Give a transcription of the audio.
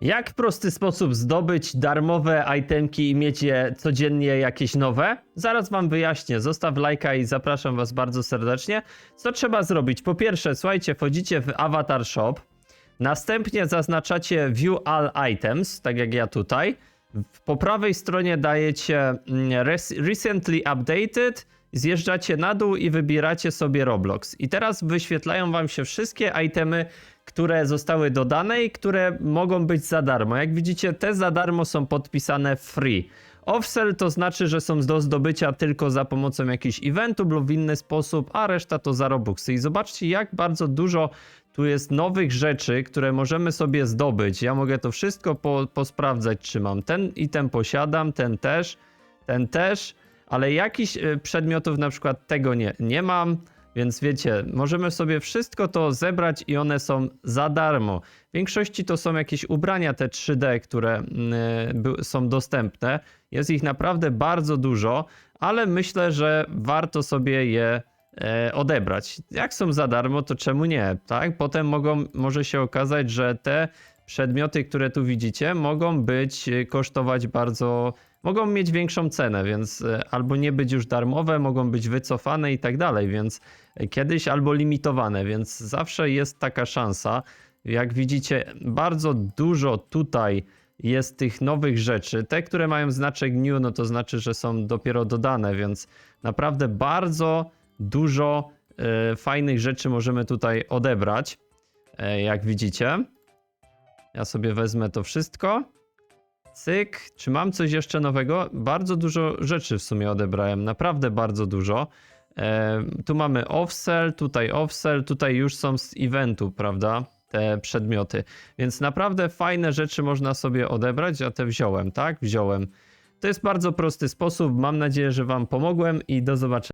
Jak w prosty sposób zdobyć darmowe itemki i mieć je codziennie jakieś nowe? Zaraz wam wyjaśnię. Zostaw lajka i zapraszam was bardzo serdecznie. Co trzeba zrobić? Po pierwsze, słuchajcie, wchodzicie w Avatar Shop. Następnie zaznaczacie View All Items, tak jak ja tutaj. Po prawej stronie dajecie mm, Recently Updated, zjeżdżacie na dół i wybieracie sobie Roblox. I teraz wyświetlają wam się wszystkie itemy, które zostały dodane i które mogą być za darmo. Jak widzicie, te za darmo są podpisane free. Offsell to znaczy, że są do zdobycia tylko za pomocą jakichś eventów lub w inny sposób, a reszta to za Robuxy. I zobaczcie, jak bardzo dużo tu jest nowych rzeczy, które możemy sobie zdobyć. Ja mogę to wszystko po, posprawdzać, czy mam ten item posiadam, ten też, ten też, ale jakichś y, przedmiotów na przykład tego nie, nie mam. Więc wiecie, możemy sobie wszystko to zebrać i one są za darmo. W większości to są jakieś ubrania te 3D, które mm, by- są dostępne. Jest ich naprawdę bardzo dużo, ale myślę, że warto sobie je e, odebrać. Jak są za darmo, to czemu nie? Tak? Potem mogą, może się okazać, że te przedmioty, które tu widzicie, mogą być e, kosztować bardzo, mogą mieć większą cenę, więc e, albo nie być już darmowe, mogą być wycofane i tak dalej, więc e, kiedyś albo limitowane, więc zawsze jest taka szansa. Jak widzicie, bardzo dużo tutaj jest tych nowych rzeczy. Te, które mają znaczek new, no to znaczy, że są dopiero dodane, więc naprawdę bardzo dużo e, fajnych rzeczy możemy tutaj odebrać, e, jak widzicie. Ja sobie wezmę to wszystko. Cyk. Czy mam coś jeszcze nowego? Bardzo dużo rzeczy w sumie odebrałem. Naprawdę bardzo dużo. E, tu mamy offsell, tutaj offsell, tutaj już są z eventu, prawda? Te przedmioty. Więc naprawdę fajne rzeczy można sobie odebrać. Ja te wziąłem, tak? Wziąłem. To jest bardzo prosty sposób. Mam nadzieję, że Wam pomogłem i do zobaczenia.